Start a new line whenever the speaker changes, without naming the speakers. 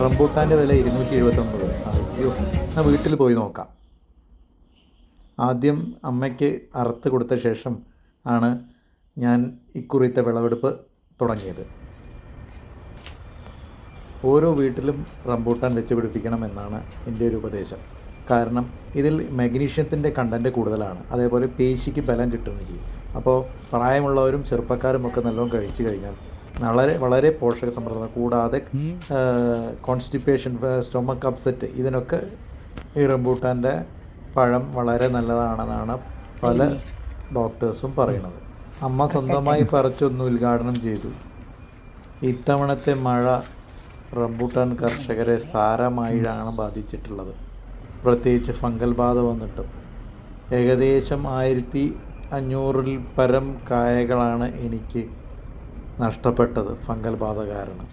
റംബൂട്ടാന്റെ വില ഇരുന്നൂറ്റി എഴുപത്തൊമ്പത് അയ്യോ എന്നാൽ വീട്ടിൽ പോയി നോക്കാം. ആദ്യം അമ്മയ്ക്ക് അറുത്ത് കൊടുത്ത ശേഷം ആണ് ഞാൻ ഇക്കുറിത്തെ വിളവെടുപ്പ് തുടങ്ങിയത്. ഓരോ വീട്ടിലും റംബൂട്ടാൻ വെച്ച് പിടിപ്പിക്കണമെന്നാണ് എന്റെ ഒരു ഉപദേശം. കാരണം ഇതിൽ മഗ്നീഷ്യത്തിന്റെ കണ്ടന്റ് കൂടുതലാണ്. അതേപോലെ പേശിക്ക് ബലം കിട്ടുകയും ചെയ്യും. അപ്പോൾ പ്രായമുള്ളവരും ചെറുപ്പക്കാരും ഒക്കെ നല്ലോണം കഴിച്ചു കഴിഞ്ഞാൽ വളരെ വളരെ പോഷക സമൃദ്ധം കൂടാതെ കോൺസ്റ്റിപ്പേഷൻ സ്റ്റൊമക്ക് അപ്സെറ്റ് ഇതിനൊക്കെ ഈ റംബൂട്ടാന്റെ പഴം വളരെ നല്ലതാണെന്നാണ് പല ഡോക്ടേഴ്സും പറയുന്നത്. അമ്മ സ്വന്തമായി പറിച്ചൊന്ന് ഉദ്ഘാടനം ചെയ്തു. ഇത്തവണത്തെ മഴ റംബൂട്ടാൻ കർഷകരെ സാരമായിട്ടാണ് ബാധിച്ചിട്ടുള്ളത്. പ്രത്യേകിച്ച് ഫംഗൽ ബാധ വന്നിട്ടും. ഏകദേശം ആയിരത്തി അഞ്ഞൂറിൽ പരം കായകളാണ് എനിക്ക് നഷ്ടപ്പെട്ടത് ഫംഗൽ ബാധ കാരണം.